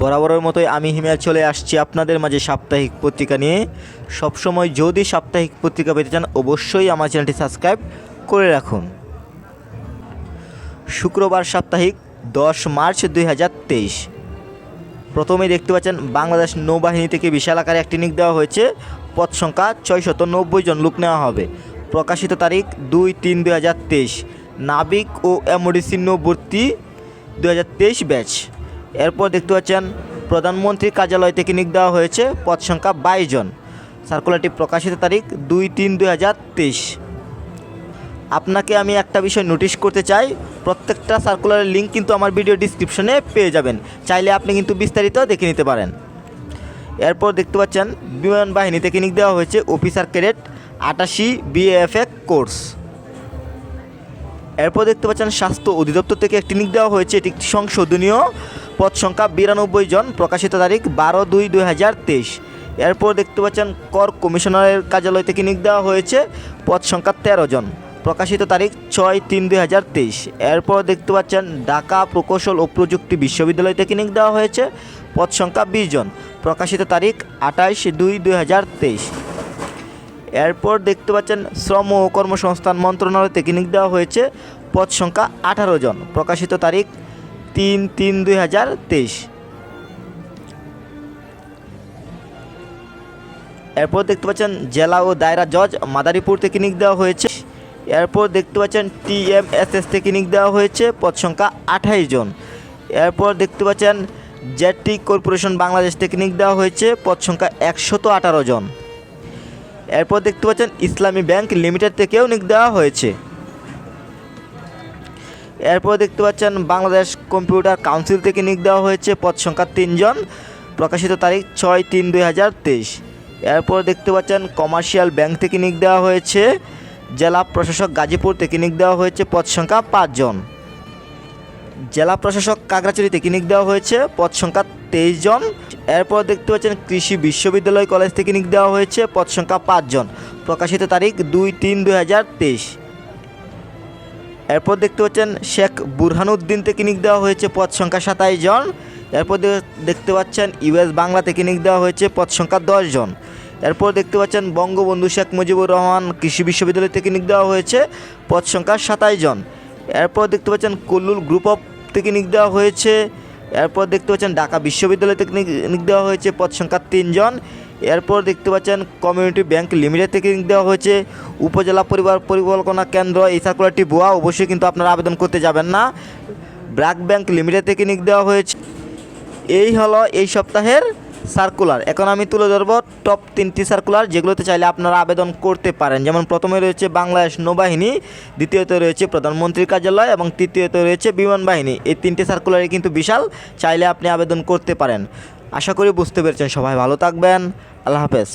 বরাবরের মতোই আমি হিমেল চলে আসছি আপনাদের মাঝে সাপ্তাহিক পত্রিকা নিয়ে। সবসময় যদি সাপ্তাহিক পত্রিকা পেতে চান, অবশ্যই আমার চ্যানেলটি সাবস্ক্রাইব করে রাখুন। শুক্রবার সাপ্তাহিক, দশ মার্চ দুই হাজার তেইশ। প্রথমেই দেখতে পাচ্ছেন, বাংলাদেশ নৌবাহিনী থেকে বিশাল আকারে একটি নিক দেওয়া হয়েছে। পদ সংখ্যা ছয়শত নব্বই জন লোক নেওয়া হবে। প্রকাশিত তারিখ দুই তিন দুই হাজার তেইশ। নাবিক ও দু হাজার তেইশ ব্যাচ। এরপর দেখতে পাচ্ছেন প্রধানমন্ত্রীর কার্যালয় থেকে নিক দেওয়া হয়েছে, পদ সংখ্যা বাইশ জন। সার্কুলারটি প্রকাশিত তারিখ দুই তিন দুই হাজার তেইশ। আপনাকে আমি একটা বিষয় নোটিশ করতে চাই, প্রত্যেকটা সার্কুলারের লিঙ্ক কিন্তু আমার ভিডিও ডিসক্রিপশনে পেয়ে যাবেন। চাইলে আপনি কিন্তু বিস্তারিত দেখে নিতে পারেন। এরপর দেখতে পাচ্ছেন, বিমান বাহিনী থেকে নিক দেওয়া হয়েছে অফিসার ক্যাডেট আটাশি বিএফএ কোর্স। এরপর দেখতে পাচ্ছেন, স্বাস্থ্য অধিদপ্তর থেকে একটি নিক দেওয়া হয়েছে, এটি সংশোধনীয় পদ সংখ্যা বিরানব্বই জন প্রকাশিত তারিখ বারো দুই দুই হাজার তেইশ। এরপর দেখতে পাচ্ছেন কর কমিশনারের কার্যালয় থেকে নিক দেওয়া হয়েছে, পদ সংখ্যা তেরো জন। প্রকাশিত তারিখ ছয় তিন দুই হাজার তেইশ। এরপর দেখতে পাচ্ছেন ঢাকা প্রকৌশল ও প্রযুক্তি বিশ্ববিদ্যালয় থেকে নিক দেওয়া হয়েছে, পদ সংখ্যা বিশ জন। প্রকাশিত তারিখ আঠাইশ দুই দুই হাজার তেইশ। এরপর দেখতে পাচ্ছেন শ্রম ও কর্মসংস্থান মন্ত্রণালয় থেকে নিক দেওয়া হয়েছে, পদ সংখ্যা আঠারো জন। প্রকাশিত তারিখ তিন তিন দুই হাজার তেইশ। এরপর দেখতে পাচ্ছেন জেলা ও দায়রা জজ মাদারীপুর থেকে নিক দেওয়া হয়েছে। এরপর দেখতে পাচ্ছেন টিএমএসএস থেকে নিক দেওয়া হয়েছে, পদ সংখ্যা আঠাইশ জন। এরপর দেখতে পাচ্ছেন জেটি কর্পোরেশন বাংলাদেশ থেকে নিক দেওয়া হয়েছে, পদ সংখ্যা একশত আঠারো জন। এরপর দেখতে পাচ্ছেন ইসলামী ব্যাংক লিমিটেড থেকেও নিক দেওয়া হয়েছে। এরপর দেখতে পাচ্ছেন বাংলাদেশ কম্পিউটার কাউন্সিল থেকে নিক দেওয়া হয়েছে পদ সংখ্যা তিনজন, প্রকাশিত তারিখ ছয় তিন দুই হাজার তেইশ। এরপর দেখতে পাচ্ছেন কমার্শিয়াল ব্যাংক থেকে নিক দেওয়া হয়েছে, জেলা প্রশাসক গাজীপুর থেকে নিক দেওয়া হয়েছে পদ সংখ্যা পাঁচজন। জেলা প্রশাসক থেকে নিক দেওয়া হয়েছে পদ সংখ্যা তেইশ জন এরপর দেখতে পাচ্ছেন কৃষি বিশ্ববিদ্যালয় কলেজ থেকে নিক দেওয়া হয়েছে পদ সংখ্যা পাঁচজন, প্রকাশিত তারিখ দুই তিন দুই হাজার তেইশ। এরপর দেখতে পাচ্ছেন শেখ বুরহানুদ্দিন নিক দেওয়া হয়েছে পদ সংখ্যা সাতাইশ জন। এরপর দেখতে পাচ্ছেন ইউএস বাংলা থেকে নিক দেওয়া হয়েছে পদ সংখ্যা দশ জন। এরপর দেখতে পাচ্ছেন বঙ্গবন্ধু শেখ মুজিবুর রহমান কৃষি বিশ্ববিদ্যালয় থেকে নিক দেওয়া হয়েছে পদ সংখ্যা সাতাইশ জন। এরপর দেখতে পাচ্ছেন কুল্লুল গ্রুপ অফ থেকে নিক দেওয়া হয়েছে। এরপর দেখতে পাচ্ছেন ঢাকা বিশ্ববিদ্যালয় থেকে নিক- নিক দেওয়া হয়েছে পদ সংখ্যা তিনজন এরপর দেখতে পাচ্ছেন কমিউনিটি ব্যাংক লিমিটেড থেকে নিক দেওয়া হয়েছে। উপজেলা পরিবার পরিকল্পনা কেন্দ্র এই সার্কুলারটি ভুয়া, অবশ্যই কিন্তু আপনারা আবেদন করতে যাবেন না। ব্র্যাক ব্যাংক লিমিটেড থেকে নিক দেওয়া হয়েছে। এই হলো এই সপ্তাহের সার্কুলার এখন আমি তুলে ধরবো টপ তিনটি সার্কুলার যেগুলোতে চাইলে আপনারা আবেদন করতে পারেন। যেমন প্রথমে রয়েছে বাংলাদেশ নৌবাহিনী, দ্বিতীয়ত রয়েছে প্রধানমন্ত্রীর কার্যালয় এবং তৃতীয়ত রয়েছে বিমান বাহিনী। এই তিনটি সার্কুলারে কিন্তু বিশাল, চাইলে আপনি আবেদন করতে পারেন। আশা করি বুঝতে পেরেছেন। সবাই ভালো থাকবেন। আল্লাহ হাফেজ।